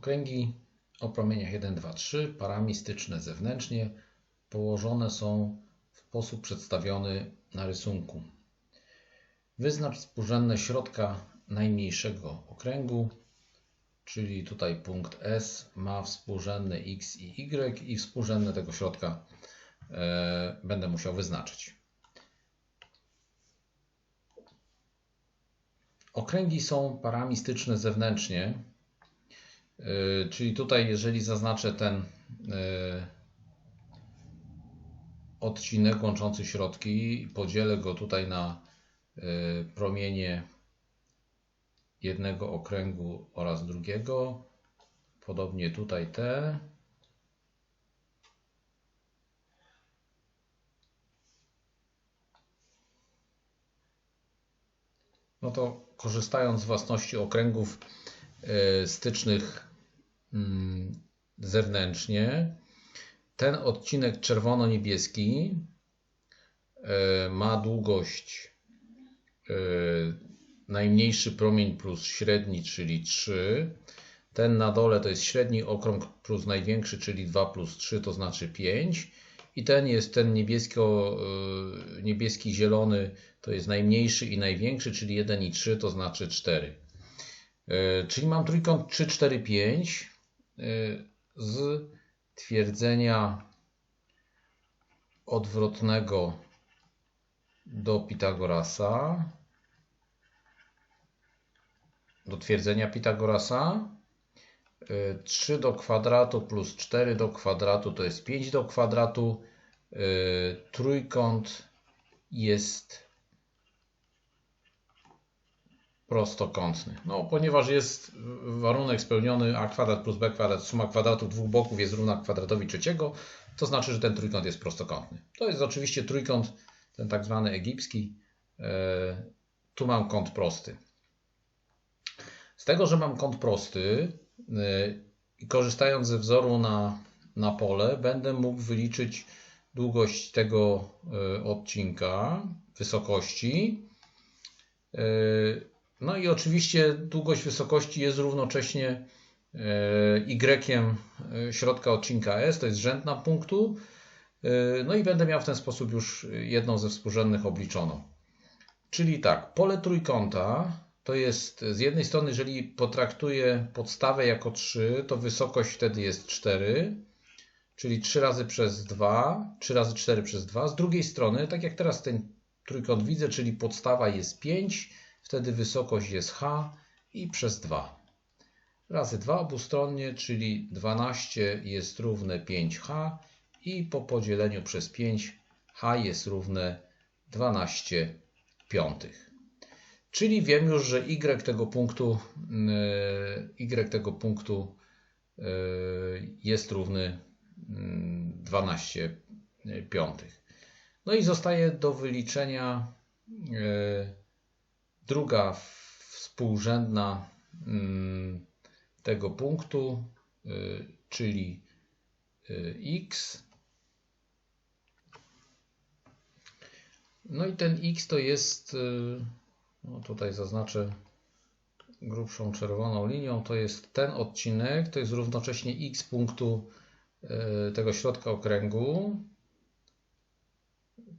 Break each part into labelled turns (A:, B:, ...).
A: Okręgi o promieniach 1, 2, 3, paramistyczne zewnętrznie, położone są w sposób przedstawiony na rysunku. Wyznacz współrzędne środka najmniejszego okręgu, czyli tutaj punkt S ma współrzędne x i y i współrzędne tego środka e, będę musiał wyznaczyć. Okręgi są paramistyczne zewnętrznie, czyli tutaj jeżeli zaznaczę ten e, odcinek łączący środki podzielę go tutaj na e, promienie jednego okręgu oraz drugiego, podobnie tutaj te, no to korzystając z własności okręgów stycznych zewnętrznie, ten odcinek czerwono-niebieski e, ma długość e, najmniejszy promień plus średni, czyli 3. Ten na dole to jest średni okrąg plus największy, czyli 2 plus 3 to znaczy 5. I ten jest ten niebiesko, y, niebieski zielony, to jest najmniejszy i największy, czyli 1 i 3 to znaczy 4. Y, czyli mam trójkąt 3, 4, 5 z twierdzenia odwrotnego do Pitagorasa, do twierdzenia Pitagorasa 3 do kwadratu plus 4 do kwadratu to jest 5 do kwadratu. Y, trójkąt jest prostokątny. No, ponieważ jest warunek spełniony a kwadrat plus b kwadrat, suma kwadratów dwóch boków jest równa kwadratowi trzeciego, to znaczy, że ten trójkąt jest prostokątny. To jest oczywiście trójkąt, ten tak zwany egipski. Y, tu mam kąt prosty. Z tego, że mam kąt prosty, i korzystając ze wzoru na, na pole, będę mógł wyliczyć długość tego e, odcinka, wysokości. E, no i oczywiście długość wysokości jest równocześnie y środka odcinka S, to jest rzędna punktu. No i będę miał w ten sposób już jedną ze współrzędnych obliczoną. Czyli tak, pole trójkąta to jest z jednej strony, jeżeli potraktuję podstawę jako 3, to wysokość wtedy jest 4, czyli 3 razy przez 2, 3 razy 4 przez 2. Z drugiej strony, tak jak teraz ten trójkąt widzę, czyli podstawa jest 5, wtedy wysokość jest h i przez 2. Razy 2 obustronnie, czyli 12 jest równe 5h i po podzieleniu przez 5 h jest równe 12 piątych. Czyli wiem już, że y tego punktu, y, y tego punktu y, jest równy 12 mm, piątych. No i zostaje do wyliczenia druga współrzędna mm, tego punktu, czyli x. No i ten x to jest no tutaj zaznaczę grubszą czerwoną linią, to jest ten odcinek, to jest równocześnie x punktu tego środka okręgu.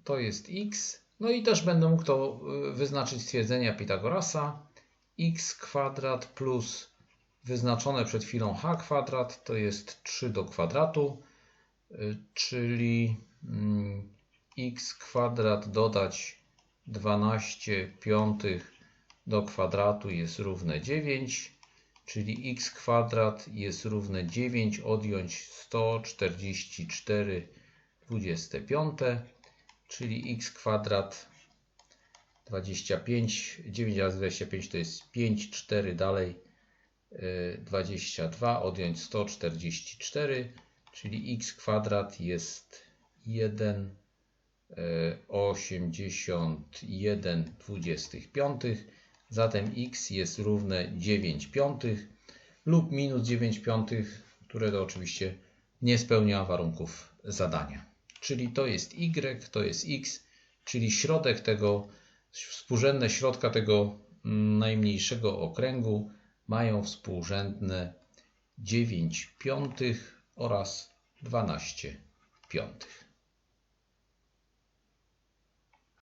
A: To jest x. No i też będę mógł to e, wyznaczyć stwierdzenia Pitagorasa. x kwadrat plus wyznaczone przed chwilą h kwadrat to jest 3 do kwadratu, e, czyli mm, x kwadrat dodać 12 piątych do kwadratu jest równe 9, czyli x kwadrat jest równe 9 odjąć 144 25, czyli x kwadrat 25, 9 razy 25 to jest 5, 4 dalej 22 y, odjąć 144, czyli x kwadrat jest 1 81,25. Zatem x jest równe 9 piątych lub minus 9 piątych, które to oczywiście nie spełnia warunków zadania. Czyli to jest y, to jest x, czyli środek tego, współrzędne środka tego najmniejszego okręgu mają współrzędne 9 piątych oraz 12 piątych.